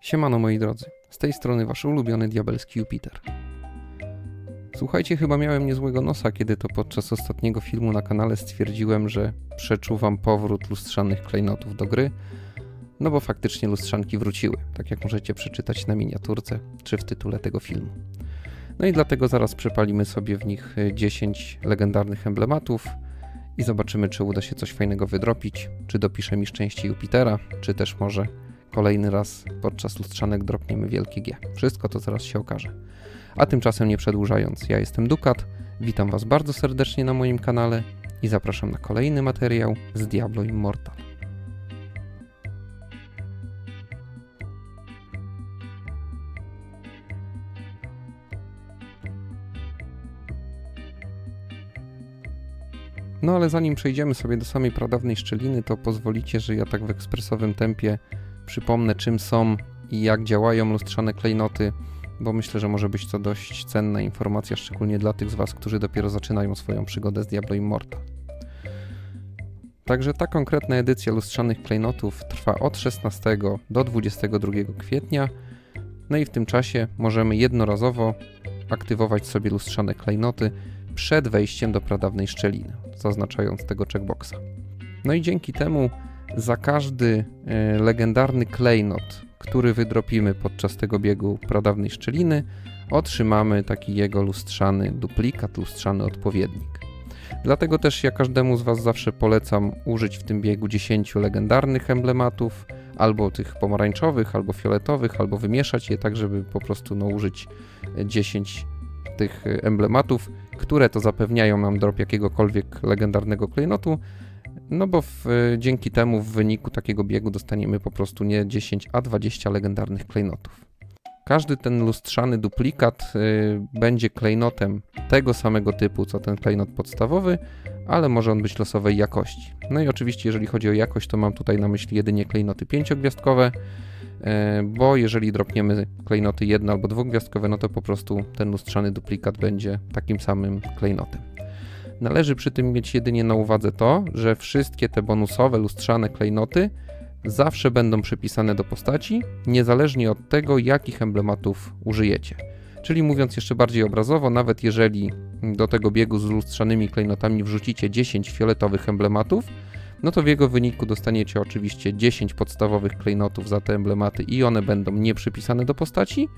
Siemano moi drodzy, z tej strony wasz ulubiony diabelski Jupiter. Słuchajcie, chyba miałem niezłego nosa, kiedy to podczas ostatniego filmu na kanale stwierdziłem, że przeczuwam powrót lustrzanych klejnotów do gry, no bo faktycznie lustrzanki wróciły, tak jak możecie przeczytać na miniaturce czy w tytule tego filmu. No i dlatego zaraz przepalimy sobie w nich 10 legendarnych emblematów i zobaczymy, czy uda się coś fajnego wydropić, czy dopisze mi szczęście Jupitera, czy też może kolejny raz podczas lustrzanek dropniemy wielkie G. Wszystko to zaraz się okaże. A tymczasem nie przedłużając, ja jestem Dukat, witam Was bardzo serdecznie na moim kanale i zapraszam na kolejny materiał z Diablo Immortal. No ale zanim przejdziemy sobie do samej pradawnej szczeliny, to pozwolicie, że ja tak w ekspresowym tempie przypomnę czym są i jak działają lustrzane klejnoty, bo myślę, że może być to dość cenna informacja, szczególnie dla tych z Was, którzy dopiero zaczynają swoją przygodę z Diablo Immortal. Także ta konkretna edycja lustrzanych klejnotów trwa od 16 do 22 kwietnia, no i w tym czasie możemy jednorazowo aktywować sobie lustrzane klejnoty przed wejściem do pradawnej szczeliny, zaznaczając tego checkboxa. No i dzięki temu za każdy e, legendarny klejnot, który wydropimy podczas tego biegu pradawnej szczeliny, otrzymamy taki jego lustrzany duplikat, lustrzany odpowiednik. Dlatego też ja każdemu z Was zawsze polecam użyć w tym biegu 10 legendarnych emblematów, albo tych pomarańczowych, albo fioletowych, albo wymieszać je tak, żeby po prostu no, użyć 10 tych emblematów, które to zapewniają nam drop jakiegokolwiek legendarnego klejnotu, no bo w, dzięki temu w wyniku takiego biegu dostaniemy po prostu nie 10, a 20 legendarnych klejnotów. Każdy ten lustrzany duplikat y, będzie klejnotem tego samego typu co ten klejnot podstawowy, ale może on być losowej jakości. No i oczywiście jeżeli chodzi o jakość, to mam tutaj na myśli jedynie klejnoty pięciogwiazdkowe, y, bo jeżeli dropniemy klejnoty jedno albo dwugwiazdkowe, no to po prostu ten lustrzany duplikat będzie takim samym klejnotem. Należy przy tym mieć jedynie na uwadze to, że wszystkie te bonusowe lustrzane klejnoty zawsze będą przypisane do postaci, niezależnie od tego, jakich emblematów użyjecie. Czyli mówiąc jeszcze bardziej obrazowo, nawet jeżeli do tego biegu z lustrzanymi klejnotami wrzucicie 10 fioletowych emblematów, no to w jego wyniku dostaniecie oczywiście 10 podstawowych klejnotów za te emblematy i one będą nie przypisane do postaci,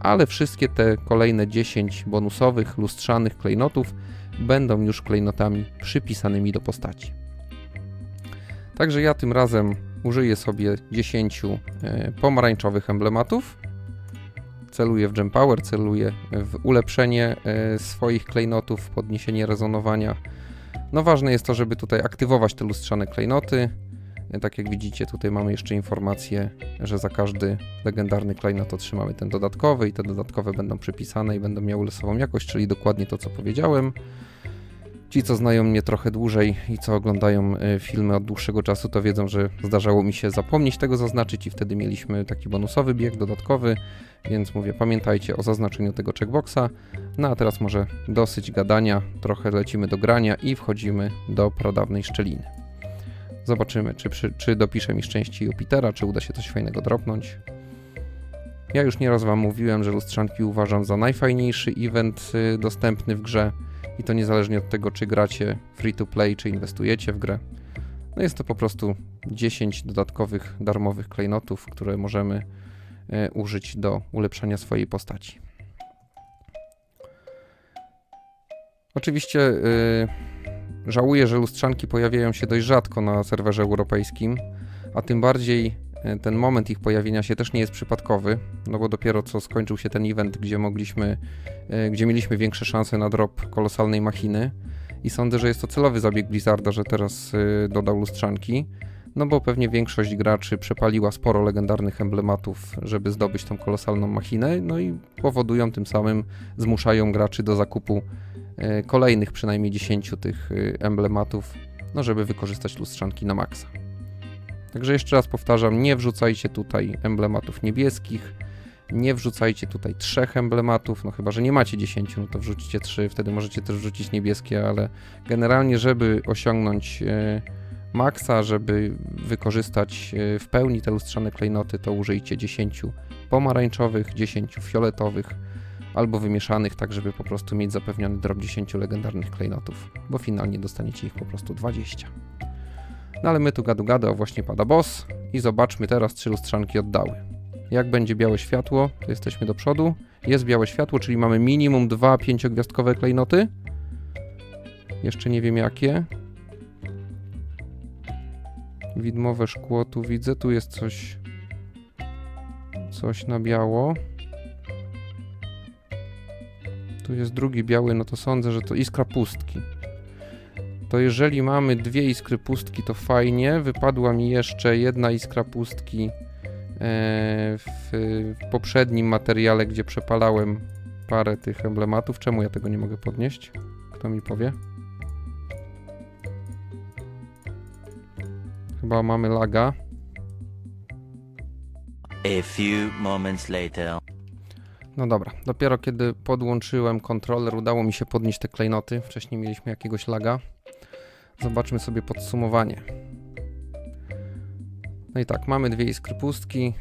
ale wszystkie te kolejne 10 bonusowych, lustrzanych klejnotów będą już klejnotami przypisanymi do postaci. Także ja tym razem użyję sobie 10 e, pomarańczowych emblematów. Celuję w Gem Power, celuję w ulepszenie e, swoich klejnotów, podniesienie rezonowania. No ważne jest to, żeby tutaj aktywować te lustrzane klejnoty. E, tak jak widzicie, tutaj mamy jeszcze informację, że za każdy legendarny klejnot otrzymamy ten dodatkowy i te dodatkowe będą przypisane i będą miały losową jakość, czyli dokładnie to, co powiedziałem. Ci, co znają mnie trochę dłużej i co oglądają e, filmy od dłuższego czasu, to wiedzą, że zdarzało mi się zapomnieć tego zaznaczyć i wtedy mieliśmy taki bonusowy bieg dodatkowy, więc mówię, pamiętajcie o zaznaczeniu tego checkboxa. No a teraz może dosyć gadania, trochę lecimy do grania i wchodzimy do pradawnej szczeliny. Zobaczymy, czy, przy, czy dopisze mi szczęście Jupitera, czy uda się coś fajnego dropnąć. Ja już nieraz Wam mówiłem, że lustrzanki uważam za najfajniejszy event y, dostępny w grze i to niezależnie od tego, czy gracie free to play, czy inwestujecie w grę. No jest to po prostu 10 dodatkowych darmowych klejnotów, które możemy e, użyć do ulepszania swojej postaci. Oczywiście e, żałuję, że lustrzanki pojawiają się dość rzadko na serwerze europejskim, a tym bardziej ten moment ich pojawienia się też nie jest przypadkowy, no bo dopiero co skończył się ten event, gdzie mogliśmy, e, gdzie mieliśmy większe szanse na drop kolosalnej machiny i sądzę, że jest to celowy zabieg Blizzarda, że teraz e, dodał lustrzanki, no bo pewnie większość graczy przepaliła sporo legendarnych emblematów, żeby zdobyć tą kolosalną machinę, no i powodują tym samym, zmuszają graczy do zakupu kolejnych przynajmniej 10 tych emblematów, no żeby wykorzystać lustrzanki na maksa. Także jeszcze raz powtarzam, nie wrzucajcie tutaj emblematów niebieskich, nie wrzucajcie tutaj trzech emblematów, no chyba, że nie macie 10, no to wrzućcie trzy, wtedy możecie też wrzucić niebieskie, ale generalnie, żeby osiągnąć e, maksa, żeby wykorzystać e, w pełni te lustrzane klejnoty, to użyjcie 10 pomarańczowych, 10 fioletowych albo wymieszanych, tak żeby po prostu mieć zapewniony drop 10 legendarnych klejnotów, bo finalnie dostaniecie ich po prostu 20. No ale my tu gadu gadu, a właśnie pada boss i zobaczmy teraz, czy lustrzanki oddały. Jak będzie białe światło, to jesteśmy do przodu. Jest białe światło, czyli mamy minimum dwa pięciogwiazdkowe klejnoty. Jeszcze nie wiem jakie. Widmowe szkło tu widzę, tu jest coś coś na biało. Tu jest drugi biały, no to sądzę, że to iskra pustki. To jeżeli mamy dwie iskry pustki, to fajnie. Wypadła mi jeszcze jedna iskra pustki e, w, w poprzednim materiale, gdzie przepalałem parę tych emblematów. Czemu ja tego nie mogę podnieść? Kto mi powie? Chyba mamy laga. A few moments later. No dobra, dopiero kiedy podłączyłem kontroler, udało mi się podnieść te klejnoty. Wcześniej mieliśmy jakiegoś laga. Zobaczmy sobie podsumowanie. No i tak, mamy dwie iskry pustki.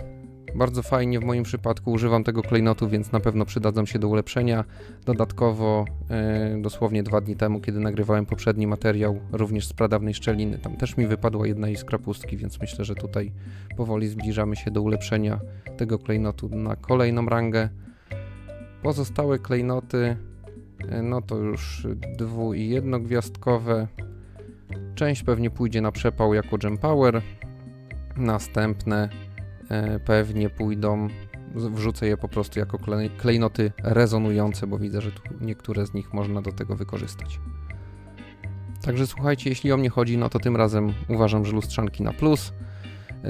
Bardzo fajnie w moim przypadku używam tego klejnotu, więc na pewno przydadzą się do ulepszenia. Dodatkowo, e, dosłownie dwa dni temu, kiedy nagrywałem poprzedni materiał, również z pradawnej szczeliny, tam też mi wypadła jedna iskra pustki, więc myślę, że tutaj powoli zbliżamy się do ulepszenia tego klejnotu na kolejną rangę. Pozostałe klejnoty, e, no to już dwu i jednogwiazdkowe. Część pewnie pójdzie na przepał jako Gem Power. Następne e, pewnie pójdą, wrzucę je po prostu jako klej- klejnoty rezonujące, bo widzę, że tu niektóre z nich można do tego wykorzystać. Także słuchajcie, jeśli o mnie chodzi, no to tym razem uważam, że lustrzanki na plus.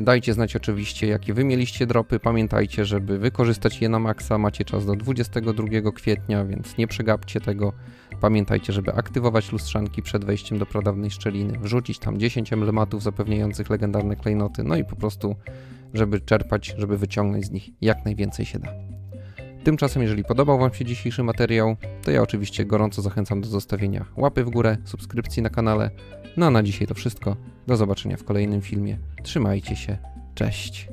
Dajcie znać oczywiście, jakie wy mieliście dropy. Pamiętajcie, żeby wykorzystać je na maksa. Macie czas do 22 kwietnia, więc nie przegapcie tego. Pamiętajcie, żeby aktywować lustrzanki przed wejściem do pradawnej szczeliny, wrzucić tam 10 emblematów zapewniających legendarne klejnoty, no i po prostu, żeby czerpać, żeby wyciągnąć z nich jak najwięcej się da. Tymczasem, jeżeli podobał Wam się dzisiejszy materiał, to ja oczywiście gorąco zachęcam do zostawienia łapy w górę, subskrypcji na kanale. No a na dzisiaj to wszystko. Do zobaczenia w kolejnym filmie. Trzymajcie się. Cześć.